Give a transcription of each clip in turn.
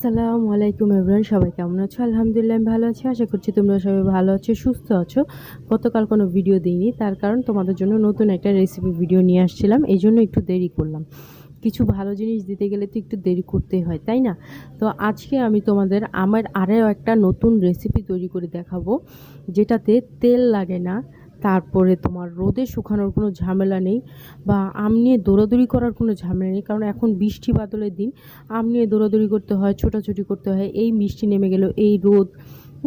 আসসালামু আলাইকুম এভরিওয়ান, সবাই কেমন আছো? আলহামদুলিল্লাহ আমি ভালো আছি। আশা করছি তোমরা সবাই ভালো আছো, সুস্থ আছো। গতকাল কোনো ভিডিও দিইনি, তার কারণ তোমাদের জন্য নতুন একটা রেসিপি ভিডিও নিয়ে আসছিলাম, এই জন্য একটু দেরি করলাম। কিছু ভালো জিনিস দিতে গেলে তো একটু দেরি করতেই হয়, তাই না? তো আজকে আমি তোমাদের আমার আরও একটা নতুন রেসিপি তৈরি করে দেখাবো, যেটাতে তেল লাগে না তারপরে তোমার রোদে শুকানোর কোনো ঝামেলা নেই বা আম নিয়ে দৌড়াদৌড়ি করার কোনো ঝামেলা নেই, কারণ এখন বৃষ্টি বাদলের দিন, আম নিয়ে দৌড়াদৌড়ি করতে হয়, ছোটাছুটি করতে হয়, এই মিষ্টি নেমে গেল, এই রোদ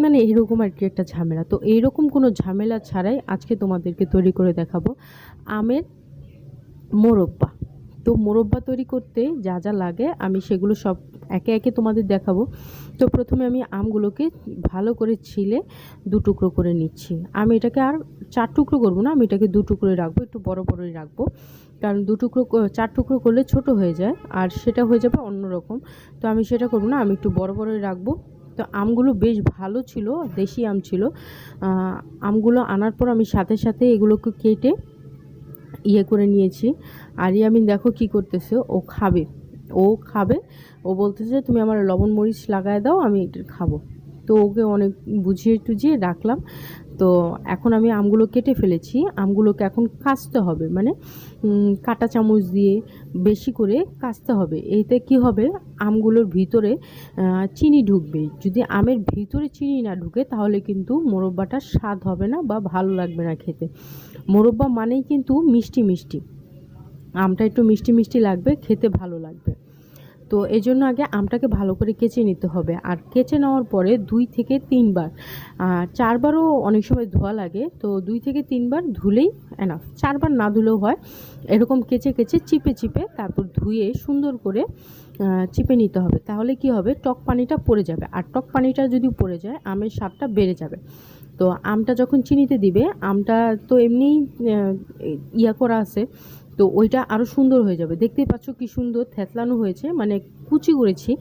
মানে এরকম আর কি একটা ঝামেলা। তো এইরকম কোনো ঝামেলা ছাড়াই আজকে তোমাদেরকে তৈরি করে দেখাবো আমের মোরব্বা। তো মোরব্বা তৈরি করতে যা যা লাগে আমি সেগুলো সব একে একে তোমাদের দেখাবো। তো প্রথমে আমি আমগুলোকে ভালো করে ছিলে দু টুকরো করে নিচ্ছি। আমি এটাকে আর চার টুকরো করব না, আমি এটাকে দু টুকরোই রাখব, একটু বড় বড়ই রাখব। কারণ দু টুকরো চার টুকরো করলে ছোট হয়ে যায় আর সেটা হয়ে যাবে অন্যরকম তো আমি সেটা করব না, আমি একটু বড় বড়ই রাখব। তো আমগুলো বেশ ভালো ছিল, দেশি আম ছিল। আমগুলো আনার পর আমি সাথে সাথে এগুলোকে কেটে ইয়ে করে নিয়েছি। আর ইয়ামিন দেখো কি করতেছে, ও খাবে। ও খাবে, ও বলতেছে তুমি আমার লবণ মরিচ লাগায় দাও, আমি এটা খাব। তো ওকে অনেক বুঝিয়ে টুঝিয়ে রাখলাম তো এখন আমি আমগুলো কেটে ফেলেছি। আমগুলোকে এখন কাচতে হবে মানে কাঁটা চামচ দিয়ে বেশি করে কাচতে হবে। এইতে কি হবে? আমগুলোর ভিতরে চিনি ঢুকবে। যদি আমের ভিতরে চিনি না ঢুকে, তাহলে কিন্তু মোরব্বাটা স্বাদ হবে না বা ভালো লাগবে না খেতে। মোরব্বা মানেই কিন্তু মিষ্টি মিষ্টি। আমটা একটু মিষ্টি মিষ্টি লাগবে, খেতে ভালো লাগবে। তো এই জন্য আগে আমটাকে ভালো করে কেচে নিতে হবে। আর কেচে নেওয়ার পরে দুই থেকে তিনবার আর চারবারও অনেক সময় ধোয়া লাগে, তো দুই থেকে তিনবার ধুলেই এনাফ চারবার না ধুলেও হয়, এরকম কেচে কেচে চিপে চিপে তারপর ধুয়ে সুন্দর করে চিপে নিতে হবে। তাহলে কি হবে? টক পানিটা পড়ে যাবে। আর টক পানিটা যদি পড়ে যায়, আমের স্বাদটা বেড়ে যাবে। তো আমটা যখন চিনিতে দিবে, আমটা তো এমনিই ইয়া করা আছে তো ওইটা আরও সুন্দর হয়ে যাবে। দেখতেই পাচ্ছ কি সুন্দর থেতলানো হয়েছে মানে কুচি করেছি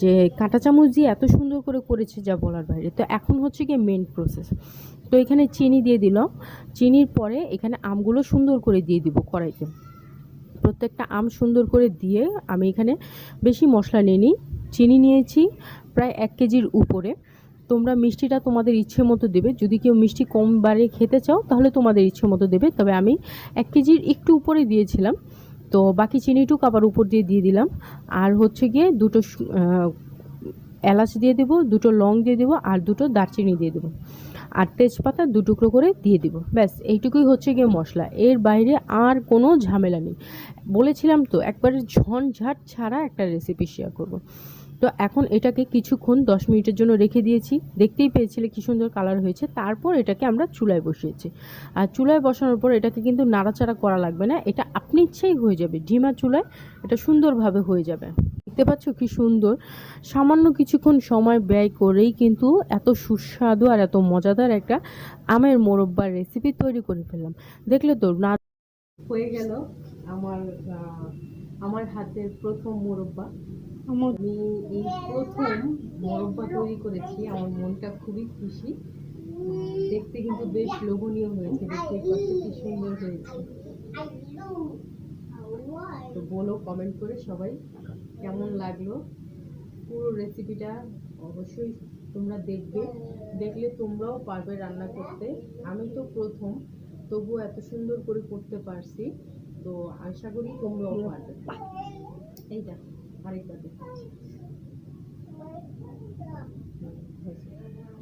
যে কাঁটা চামচ দিয়ে এত সুন্দর করে করেছে যা বলার বাইরে। তো এখন হচ্ছে গিয়ে মেন প্রসেস তো এখানে চিনি দিয়ে দিলাম। চিনির পরে এখানে আমগুলো সুন্দর করে দিয়ে দিব কড়াইতে। প্রত্যেকটা আম সুন্দর করে দিয়ে আমি এখানে বেশি মশলা নিইনি। চিনি নিয়েছি প্রায় এক কেজির উপরে। তোমরা মিষ্টিটা তোমাদের ইচ্ছে মতো দেবে। যদি কেউ মিষ্টি কম বারে খেতে চাও, তাহলে তোমাদের ইচ্ছে মতো দেবে। তবে আমি এক কেজির একটু উপরে দিয়েছিলাম। তো বাকি চিনিটুক আবার উপর দিয়ে দিয়ে দিলাম। আর হচ্ছে গিয়ে দুটো এলাচ দিয়ে দেবো, দুটো লং দিয়ে দেবো, আর দুটো দারচিনি দিয়ে দেবো। আর তেজপাতা দু টুকরো করে দিয়ে দিব। ব্যাস, এইটুকুই হচ্ছে গিয়ে মশলা। এর বাইরে আর কোনো ঝামেলা নেই। বলেছিলাম তো, একবারে ঝনঝাট ছাড়া একটা রেসিপি শেয়ার করব। তো এখন এটাকে কিছুক্ষণ দশ মিনিটের জন্য রেখে দিয়েছি। দেখতেই পেয়েছিলে কি সুন্দর কালার হয়েছে। তারপর এটাকে আমরা চুলায় বসিয়েছি। আর চুলায় বসানোর পর এটাকে কিন্তু নাড়াচাড়া করা লাগবে না। এটা আপনি ইচ্ছেই হয়ে যাবে। ঢিমা চুলায় এটা সুন্দরভাবে হয়ে যাবে। দেখতে পাচ্ছ কি সুন্দর। সামান্য কিছুক্ষণ সময় ব্যয় করেই কিন্তু এত সুস্বাদু আর এত মজাদার একটা আমের মোরব্বার রেসিপি তৈরি করে ফেললাম। দেখলে তো না হয়ে গেল আমার আমার হাতের প্রথম মোরব্বা। আমি এই প্রথম মোরব্বা তৈরি করেছি। আমার মনটা খুবই খুশি। দেখতে কিন্তু বেশ লোভনীয় হয়েছে, দেখতে কি সুন্দর হয়েছে। তো বলো কমেন্ট করে সবাই কেমন লাগল? পুরো রেসিপিটা অবশ্যই তোমরা দেখবে। দেখলে তোমরাও পারবে রান্না করতে। আমি তো প্রথম তবু এত সুন্দর করে করতে পারছি। তো আশা করি তোমরাও পারবে। এই দেখো। আরেকবার দেখতে